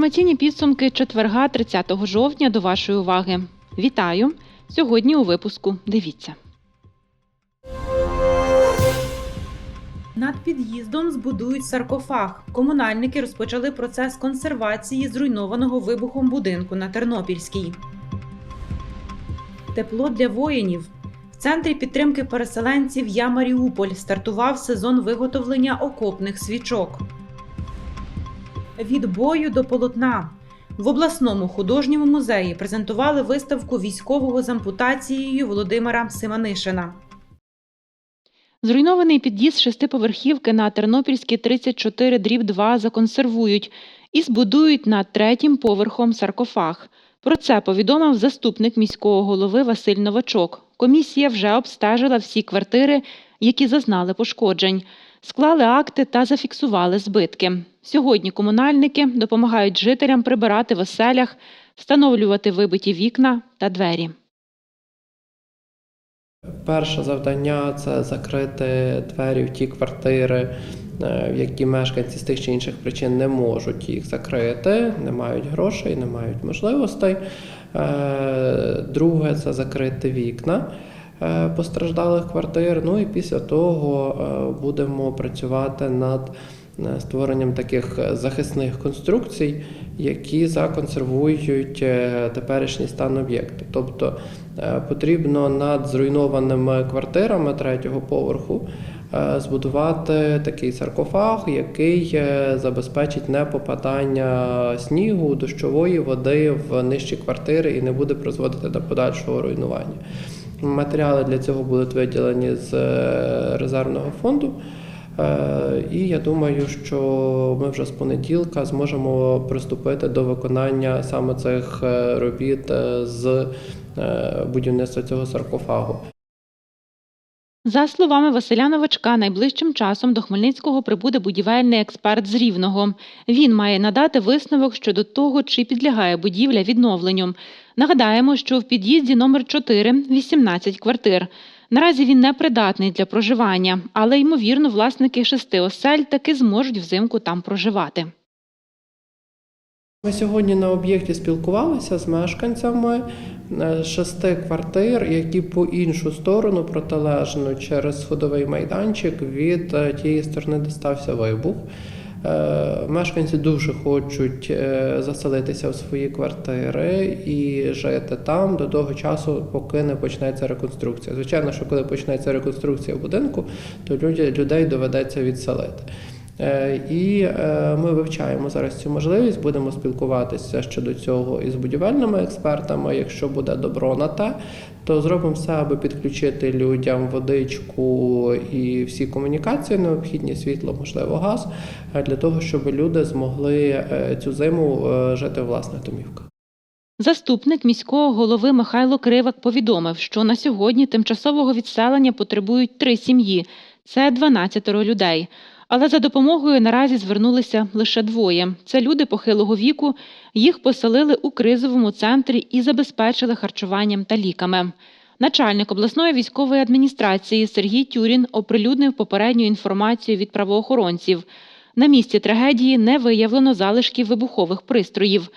Інформаційні підсумки четверга 30 жовтня до вашої уваги. Вітаю! Сьогодні у випуску. Дивіться. Над під'їздом збудують саркофаг. Комунальники розпочали процес консервації зруйнованого вибухом будинку на Тернопільській. Тепло для воїнів. В центрі підтримки переселенців Я Маріуполь стартував сезон виготовлення окопних свічок. Від бою до полотна. В обласному художньому музеї презентували виставку військового з ампутацією Володимира Симанишина. Зруйнований під'їзд шестиповерхівки на Тернопільській 34 дріб 2 законсервують і збудують над третім поверхом саркофаг. Про це повідомив заступник міського голови Василь Новачок. Комісія вже обстежила всі квартири, які зазнали пошкоджень, склали акти та зафіксували збитки. Сьогодні комунальники допомагають жителям прибирати в оселях, встановлювати вибиті вікна та двері. Перше завдання це закрити двері в ті квартири, е, в які мешканці з тих чи інших причин не можуть їх закрити, не мають грошей, не мають можливостей. Е, Друге це закрити вікна постраждалих квартир. Ну і після того е, будемо працювати над е, створенням таких захисних конструкцій, які законсервують е, теперішній стан об'єкту. Тобто е, потрібно над зруйнованими квартирами третього поверху е, збудувати такий саркофаг, який е, забезпечить непопадання снігу, дощової води в нижчі квартири і не буде призводити до подальшого руйнування. Матеріали для цього будуть виділені з е, резервного фонду. Е, І я думаю, що ми вже з понеділка зможемо приступити до виконання саме цих е, робіт з будівництва цього саркофагу. За словами Василя Новачка, найближчим часом до Хмельницького прибуде будівельний експерт з Рівного. Він має надати висновок щодо того, чи підлягає будівля відновленню. Нагадаємо, що в під'їзді номер 4 – 18 квартир. Наразі він не придатний для проживання, але ймовірно, власники шести осель таки зможуть взимку там проживати. Ми сьогодні на об'єкті спілкувалися з мешканцями е, шести квартир, які по іншу сторону протилежно через сходовий майданчик від е, тієї сторони, де стався вибух. Е, Мешканці дуже хочуть заселитися в свої квартири і жити там до того часу, поки не почнеться реконструкція. Звичайно, що коли почнеться реконструкція будинку, то людей доведеться відселити. Е, І е, ми вивчаємо зараз цю можливість, будемо спілкуватися щодо цього із будівельними експертами. Якщо буде добро на те, то зробимо все, аби підключити людям водичку і всі комунікації необхідні, світло, можливо, газ, е, для того, щоб люди змогли цю зиму жити в власних домівках. Заступник міського голови Михайло Кривак повідомив, що на сьогодні тимчасового відселення потребують три сім'ї це 12 людей. Але за допомогою наразі звернулися лише двоє. Це люди похилого віку. Їх поселили у кризовому центрі і забезпечили харчуванням та ліками. Начальник обласної військової адміністрації Сергій Тюрін оприлюднив попередню інформацію від правоохоронців. На місці трагедії не виявлено залишків вибухових пристроїв.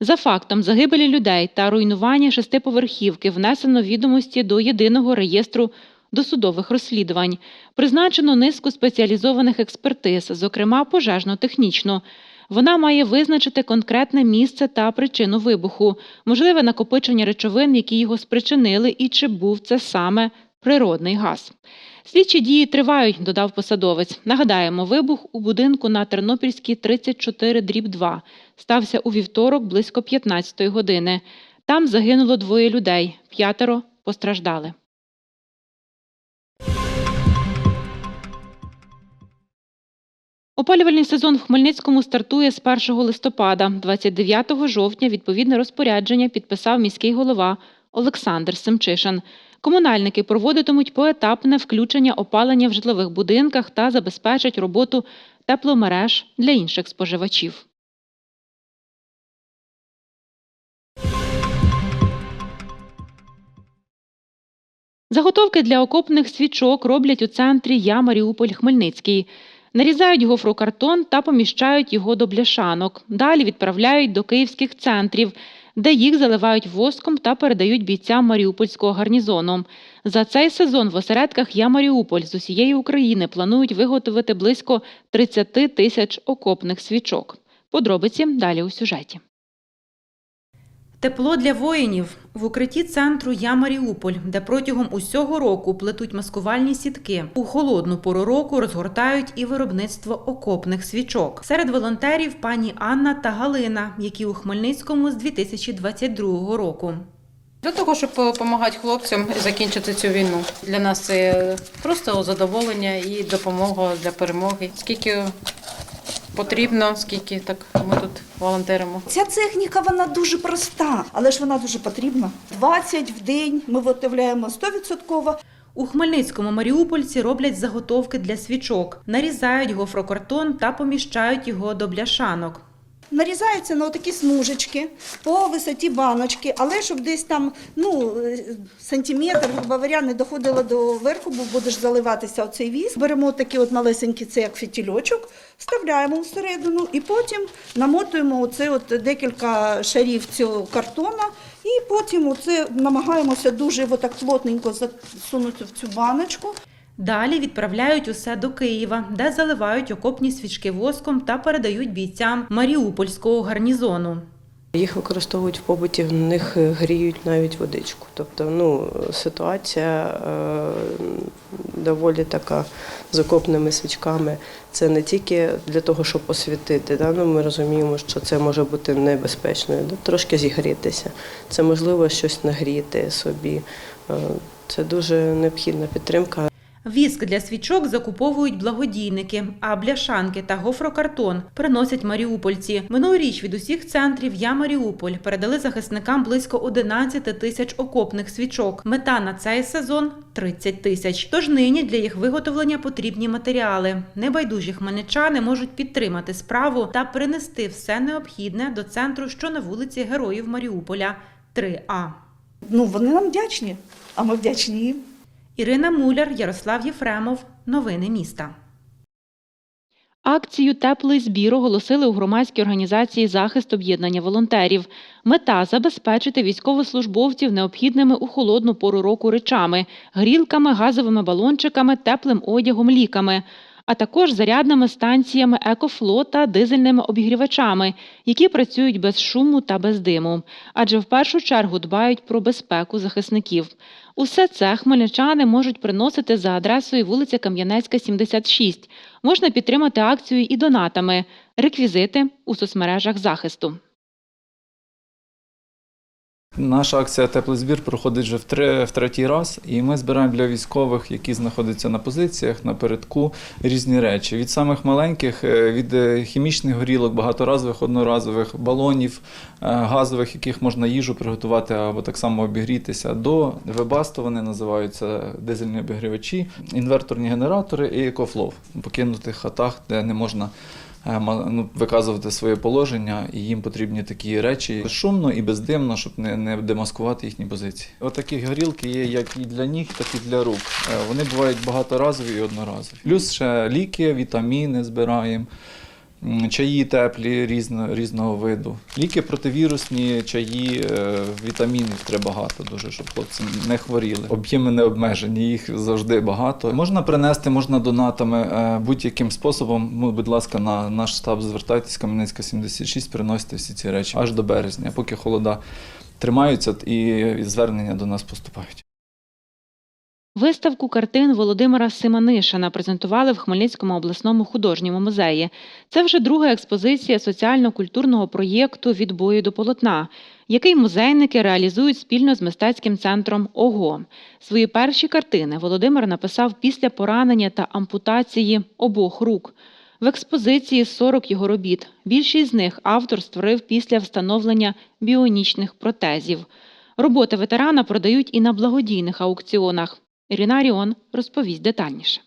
За фактом загибелі людей та руйнування шестиповерхівки внесено відомості до єдиного реєстру досудових розслідувань. Призначено низку спеціалізованих експертиз, зокрема пожежно-технічну. Вона має визначити конкретне місце та причину вибуху, можливе накопичення речовин, які його спричинили, і чи був це саме природний газ. Слідчі дії тривають, додав посадовець. Нагадаємо, вибух у будинку на Тернопільській 34 дріб 2 стався у вівторок близько 15 години. Там загинуло двоє людей, п'ятеро постраждали. Опалювальний сезон в Хмельницькому стартує з 1 листопада. 29 жовтня відповідне розпорядження підписав міський голова Олександр Семчишин. Комунальники проводитимуть поетапне включення опалення в житлових будинках та забезпечать роботу тепломереж для інших споживачів. Заготовки для окопних свічок роблять у центрі Я Маріуполь Хмельницький. Нарізають гофрокартон та поміщають його до бляшанок. Далі відправляють до київських центрів, де їх заливають воском та передають бійцям Маріупольського гарнізону. За цей сезон в осередках Я Маріуполь з усієї України планують виготовити близько 30 тисяч окопних свічок. Подробиці далі у сюжеті. Тепло для воїнів в укритті центру Я Маріуполь, де протягом усього року плетуть маскувальні сітки. У холодну пору року розгортають і виробництво окопних свічок. Серед волонтерів пані Анна та Галина, які у Хмельницькому з 2022 року. Для того, щоб допомагати хлопцям закінчити цю війну. Для нас це просто задоволення і допомога для перемоги. Скільки потрібно, скільки так ми тут волонтеримо. Ця техніка вона дуже проста, але ж вона дуже потрібна. 20 в день ми виготовляємо 100%. У Хмельницькому маріупольці роблять заготовки для свічок, нарізають гофрокартон та поміщають його до бляшанок. Нарізаються на такі смужечки по висоті баночки, але щоб десь там ну, е, сантиметр, грубо говоря, не доходило до верху, бо будеш заливатися оцей віз. Беремо такий от малесенький, це як фітільочок, вставляємо всередину і потім намотуємо оце от декілька шарів цього картона. І потім оце намагаємося дуже отак плотненько засунути в цю баночку. Далі відправляють усе до Києва, де заливають окопні свічки воском та передають бійцям Маріупольського гарнізону. Їх використовують в побуті, в них гріють навіть водичку. Тобто, ну, ситуація е, доволі така з окопними свічками. Це не тільки для того, щоб освітити. Да? Ну, ми розуміємо, що це може бути небезпечною, да? трошки зігрітися. Це можливо щось нагріти собі. Е, Це дуже необхідна підтримка. Віск для свічок закуповують благодійники, а бляшанки та гофрокартон приносять маріупольці. Минулоріч від усіх центрів Я Маріуполь передали захисникам близько 11 тисяч окопних свічок. Мета на цей сезон 30 тисяч. Тож нині для їх виготовлення потрібні матеріали. Небайдужі хмельничани можуть підтримати справу та принести все необхідне до центру, що на вулиці Героїв Маріуполя 3А. Ну, вони нам вдячні, а ми вдячні їм. Ірина Муляр, Ярослав Єфремов. Новини міста. Акцію Теплий збір оголосили у громадській організації Захист об'єднання волонтерів. Мета забезпечити військовослужбовців необхідними у холодну пору року речами, грілками, газовими балончиками, теплим одягом, ліками, а також зарядними станціями екофло та дизельними обігрівачами, які працюють без шуму та без диму, адже в першу чергу дбають про безпеку захисників. Усе це хмельничани можуть приносити за адресою вулиця Кам'янецька, 76. Можна підтримати акцію і донатами. Реквізити у соцмережах захисту. Наша акція Теплий збір проходить вже в, три, в третій раз, і ми збираємо для військових, які знаходяться на позиціях, на передку, різні речі. Від самих маленьких, е, від е, хімічних горілок, багаторазових, одноразових, балонів, е, газових, яких можна їжу приготувати або так само обігрітися, до вебасту вони називаються дизельні обігрівачі, інверторні генератори і екофлов в покинутих хатах, де не можна ну, виказувати своє положення, і їм потрібні такі речі безшумно і бездимно, щоб не, не демаскувати їхні позиції. Отакі горілки є як і для ніг, так і для рук. Е, Вони бувають багаторазові і одноразові. Плюс ще ліки, вітаміни збираємо. Чаї теплі різно, різного виду. Ліки противірусні, чаї, е, вітамінів треба багато дуже, щоб хлопці не хворіли. Об'єми не обмежені, їх завжди багато. Можна принести, можна донатами е, будь-яким способом. Ну, будь ласка, на наш штаб звертайтесь, Кам'янецька 76, приносите всі ці речі аж до березня, поки холода тримаються і звернення до нас поступають. Виставку картин Володимира Симонишина презентували в Хмельницькому обласному художньому музеї. Це вже друга експозиція соціально-культурного проєкту Від бою до полотна, який музейники реалізують спільно з мистецьким центром ОГО. Свої перші картини Володимир написав після поранення та ампутації обох рук. В експозиції 40 його робіт. Більшість з них автор створив після встановлення біонічних протезів. Роботи ветерана продають і на благодійних аукціонах. Ірина Аріон розповість детальніше.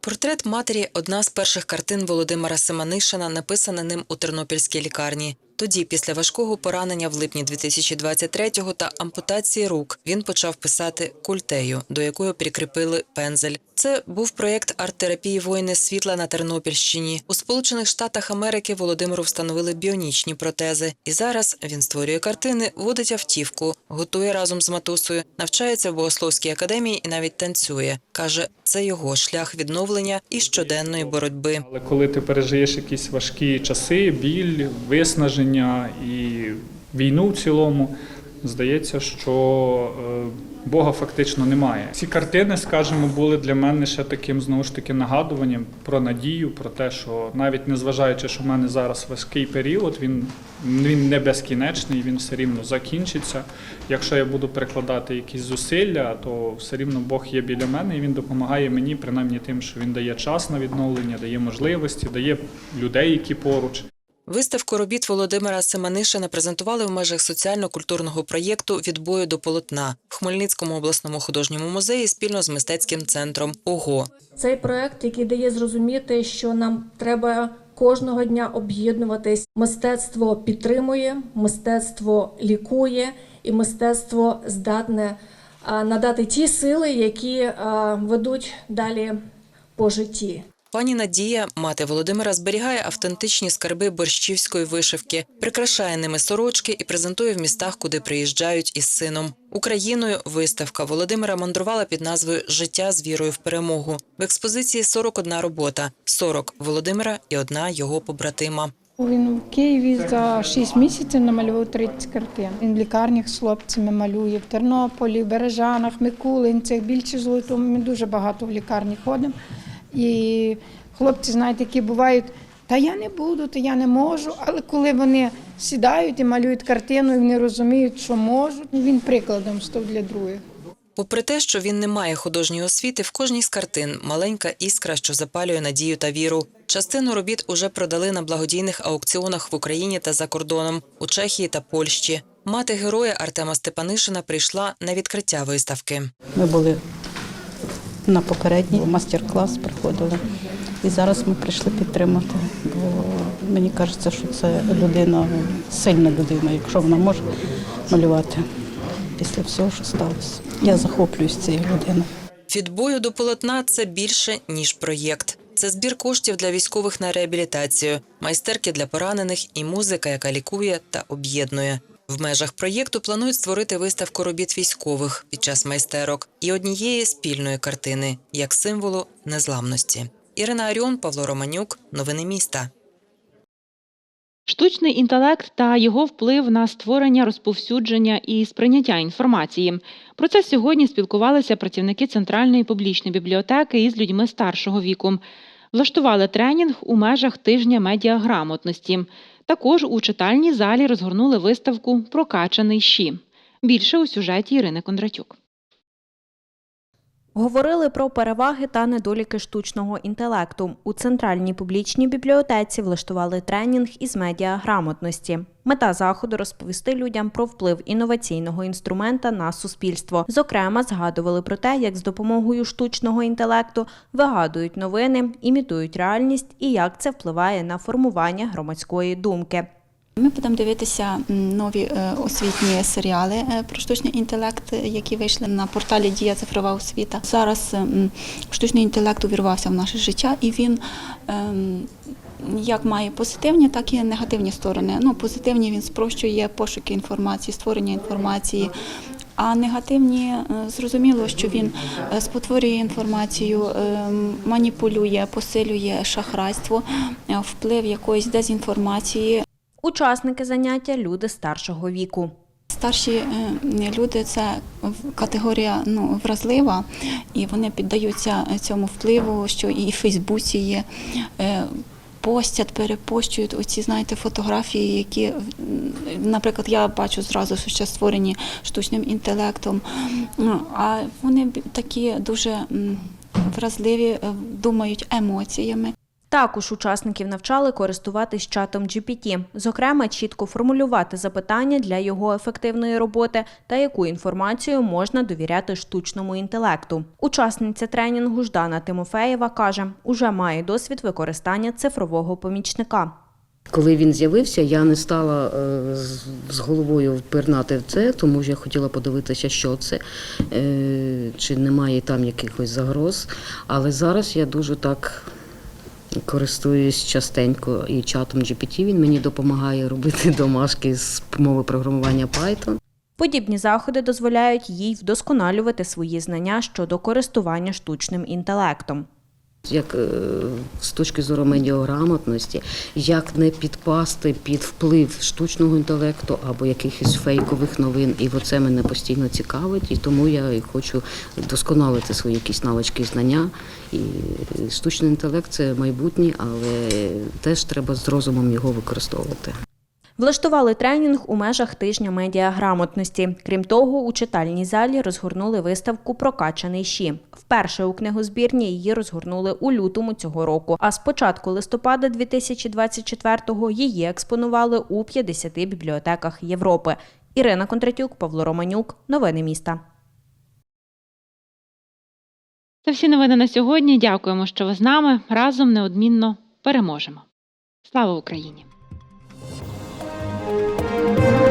Портрет матері одна з перших картин Володимира Семенишина, написана ним у тернопільській лікарні. Тоді, після важкого поранення в липні 2023-го та ампутації рук, він почав писати культею, до якої прикріпили пензель. Це був проєкт арт-терапії воїни світла на Тернопільщині. У Сполучених Штатах Америки Володимиру встановили біонічні протези. І зараз він створює картини, водить автівку, готує разом з матусою, навчається в богословській академії і навіть танцює. каже, це його шлях відновлення і щоденної боротьби. Але коли ти пережиєш якісь важкі часи, біль, виснаження і війну в цілому, здається, що е, Бога фактично немає. Ці картини, скажімо, були для мене ще таким знову ж таки нагадуванням про надію, про те, що навіть незважаючи, що в мене зараз важкий період, він, він не безкінечний, він все рівно закінчиться. Якщо я буду прикладати якісь зусилля, то все рівно Бог є біля мене і він допомагає мені, принаймні тим, що він дає час на відновлення, дає можливості, дає людей, які поруч. Виставку робіт Володимира Семенишина презентували в межах соціально-культурного проєкту Від бою до полотна в Хмельницькому обласному художньому музеї спільно з мистецьким центром ОГО. Цей проект, який дає зрозуміти, що нам треба кожного дня об'єднуватись. Мистецтво підтримує, мистецтво лікує, і мистецтво здатне надати ті сили, які ведуть далі по житті. Пані Надія, мати Володимира, зберігає автентичні скарби борщівської вишивки, прикрашає ними сорочки і презентує в містах, куди приїжджають із сином. Україною виставка Володимира мандрувала під назвою Життя з вірою в перемогу. В експозиції 41 робота, 40 Володимира і одна його побратима. Він в Києві за 6 місяців намалював 30 картин. Він в лікарнях з хлопцями малює в Тернополі, Бережанах, Микулинцях, більше золотому. Ми дуже багато в лікарні ходимо. І хлопці, знаєте, які бувають, та я не буду, та я не можу. Але коли вони сідають і малюють картину, і вони розуміють, що можуть, він прикладом став для других. Попри те, що він не має художньої освіти, в кожній з картин маленька іскра, що запалює надію та віру. Частину робіт уже продали на благодійних аукціонах в Україні та за кордоном у Чехії та Польщі. Мати героя Артема Степанишина прийшла на відкриття виставки. Ми були на попередній мастер-клас, приходили. І зараз ми прийшли підтримати. Бо мені кажеться, що це людина, сильна людина, якщо вона може малювати після всього, що сталося. Я захоплююсь цією людиною. Від бою до полотна це більше ніж проєкт. Це збір коштів для військових на реабілітацію, майстерки для поранених і музика, яка лікує та об'єднує. В межах проєкту планують створити виставку робіт військових під час майстерок і однієї спільної картини як символу незламності. Ірина Аріон, Павло Романюк. Новини міста. Штучний інтелект та його вплив на створення, розповсюдження і сприйняття інформації. Про це сьогодні спілкувалися працівники Центральної публічної бібліотеки із людьми старшого віку. Влаштували тренінг у межах тижня медіаграмотності. Також у читальній залі розгорнули виставку Прокачаний щі. Більше у сюжеті Ірини Кондратюк. Говорили про переваги та недоліки штучного інтелекту. У центральній публічній бібліотеці влаштували тренінг із медіаграмотності. Мета заходу розповісти людям про вплив інноваційного інструмента на суспільство. Зокрема, згадували про те, як з допомогою штучного інтелекту вигадують новини, імітують реальність і як це впливає на формування громадської думки. Ми будемо дивитися нові е, освітні серіали е, про штучний інтелект, які вийшли на порталі Дія цифрова освіта. Зараз штучний інтелект увірвався в наше життя, і він ем, як має позитивні, так і негативні сторони. Ну, позитивні він спрощує пошуки інформації, створення інформації. А негативні е, зрозуміло, що він спотворює інформацію, е, маніпулює, посилює шахрайство, вплив якоїсь дезінформації. Учасники заняття люди старшого віку. Старші е, люди це категорія ну, вразлива, і вони піддаються цьому впливу, що і в Фейсбуці є. е, Постять, перепощують оці, знаєте, фотографії, які, наприклад, я бачу зразу, що ще створені штучним інтелектом. Ну, А вони такі дуже вразливі, е, думають емоціями. Також учасників навчали користуватись чатом GPT, зокрема, чітко формулювати запитання для його ефективної роботи та яку інформацію можна довіряти штучному інтелекту. Учасниця тренінгу Ждана Тимофеєва каже, уже має досвід використання цифрового помічника. Коли він з'явився, я не стала е, з- головою впирнати в це, тому що я хотіла подивитися, що це, е, чи немає там якихось загроз. Але зараз я дуже так користуюсь частенько і чатом GPT. Він мені допомагає робити домашки з мови програмування Python. Подібні заходи дозволяють їй вдосконалювати свої знання щодо користування штучним інтелектом. Як е, з точки зору медіаграмотності, як не підпасти під вплив штучного інтелекту або якихось фейкових новин, і оце мене постійно цікавить, і тому я і хочу вдосконалити свої якісь навички і знання. І штучний інтелект це майбутнє, але теж треба з розумом його використовувати. Влаштували тренінг у межах тижня медіаграмотності. Крім того, у читальній залі розгорнули виставку Прокачаний щі. Вперше у книгозбірні її розгорнули у лютому цього року. А з початку листопада 2024-го її експонували у 50 бібліотеках Європи. Ірина Кондратюк, Павло Романюк. Новини міста. Це всі новини на сьогодні. Дякуємо, що ви з нами. Разом неодмінно переможемо. Слава Україні! Música